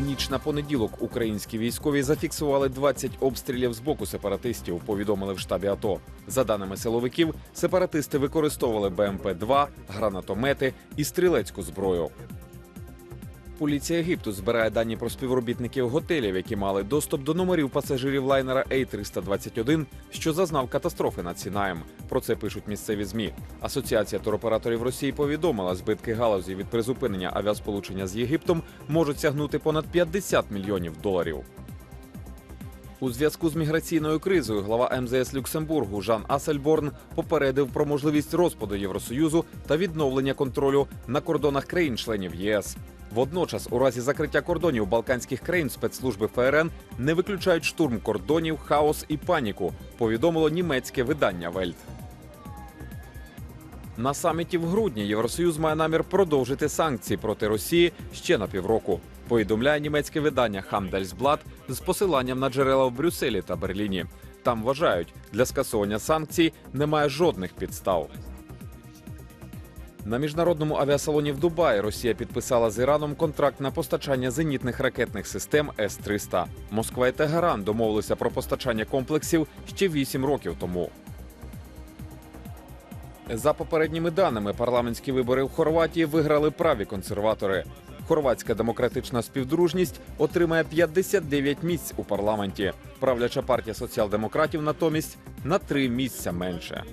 ніч на понеділок українські військові зафіксували 20 обстрілів з боку сепаратистів. Повідомили в штабі АТО. За даними силовиків, сепаратисти використовували БМП-2, гранатомети і стрілецьку зброю. Поліція Єгипту збирає дані про співробітників готелів, які мали доступ до номерів пасажирів лайнера A321, що зазнав катастрофи над Сінаєм. Про це пишуть місцеві змі. Асоціація туроператорів Росії повідомила, збитки галузі від призупинення авіасполучення з Єгиптом можуть сягнути понад 50 мільйонів доларів. У зв'язку з міграційною кризою глава МЗС Люксембургу Жан Асельборн попередив про можливість розпаду Євросоюзу та відновлення контролю на кордонах країн-членів ЄС. Водночас, у разі закриття кордонів балканських країн спецслужби ФРН не виключають штурм кордонів, хаос і паніку. Повідомило німецьке видання Вельт. На саміті в грудні Євросоюз має намір продовжити санкції проти Росії ще на півроку. Повідомляє німецьке видання Handelsblatt з посиланням на джерела в Брюсселі та Берліні. Там вважають, для скасування санкцій немає жодних підстав. На міжнародному авіасалоні в Дубаї Росія підписала з Іраном контракт на постачання зенітних ракетних систем С-300. Москва і Тегеран домовилися про постачання комплексів ще 8 років тому. За попередніми даними, парламентські вибори в Хорватії виграли праві консерватори. Хорватська демократична співдружність отримає 59 місць у парламенті. Правляча партія соціал-демократів натомість на три місця менше.